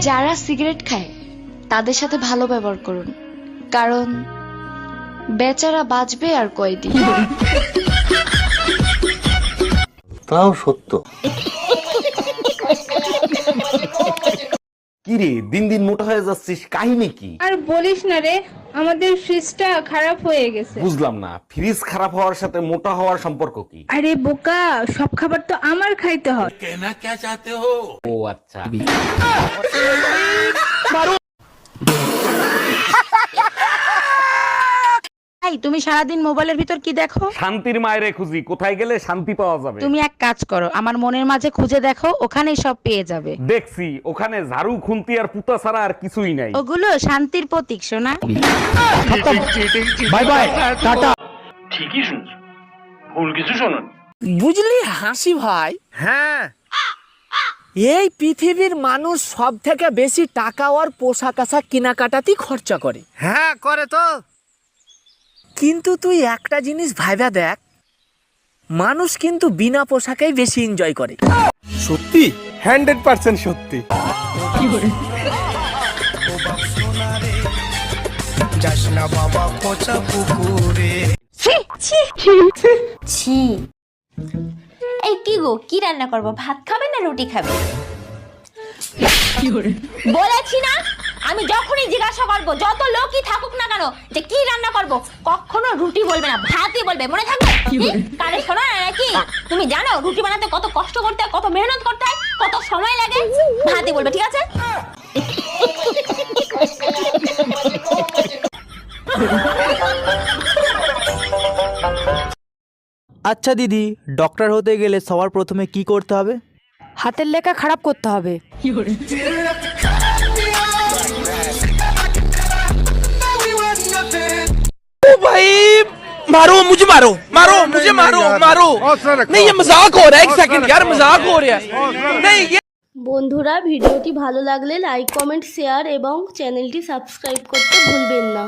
যারা সিগারেট খায় তাদের সাথে ভালো ব্যবহার করুন। কারণ বেচারা বাঁচবে আর কয়দিন। তাও সত্য। কি রে দিন দিন মোটা হয়ে যাচ্ছিস কাহিনী কি? আর বলিস না রে আমাদের ফ্রিজটা খারাপ হয়ে গেছে। বুঝলাম না ফ্রিজ খারাপ হওয়ার সাথে মোটা হওয়ার সম্পর্ক কি? আরে বোকা সব খাবার তো আমার খাইতে হয়। ও আচ্ছা। তুমি সারাদিন মোবাইলের ভিতর কি দেখো? শান্তির মায়েরে খুঁজি কোথায় গেলে শান্তি পাওয়া যাবে? তুমি এক কাজ করো আমার মনের মাঝে খুঁজে দেখো ওখানেই সব পেয়ে যাবে। দেখছি ওখানে ঝাড়ু খুন্তি আর পুতা ছাড়া আর কিছুই নাই। ওগুলো শান্তির প্রতীক সোনা। Bye bye tata. ঠিকই শুনছো। ভুল কিছু শোনো বুঝলি হাসি ভাই? হ্যাঁ। এই পৃথিবীর মানুষ সব থেকে বেশি টাকা আর পোশাক আশাক কেনাকাটাতেই খরচা করে। হ্যাঁ করে তো। কিন্তু তুই একটা জিনিস ভাইবা দেখ মানুষ কিন্তু বিনা পোশাকেই বেশি এনজয় করে। সত্যি? হান্ড্রেড পার্সেন্ট সত্যি। ছি। এই কি গো কি রান্না করব? ভাত খাবে না রুটি খাবে? বলেছি না? জিজ্ঞাসা করব যত লোকই থাকুক না কেন যে কি রান্না করব কখনো রুটি বলবে না ভাতই বলবে মনে থাকবে? কানে শোনা না নাকি? তুমি জানো রুটি বানাতে কত কষ্ট করতে হয় কত মেহনত করতে হয় কত সময় লাগে? ভাতই বলবে ঠিক আছে? আচ্ছা দিদি ডক্টর হতে গেলে সবার প্রথমে কি করতে হবে? হাতের লেখা খারাপ করতে হবে। मारो मुझे मारो मारो मुझे मारो मारो नहीं ये मजाक हो रहा है एक सेकंड यार मजाक हो रहा है नहीं ये বন্ধুরা ভিডিওটি ভালো লাগলে লাইক কমেন্ট শেয়ার এবং চ্যানেলটি সাবস্ক্রাইব করতে ভুলবেন না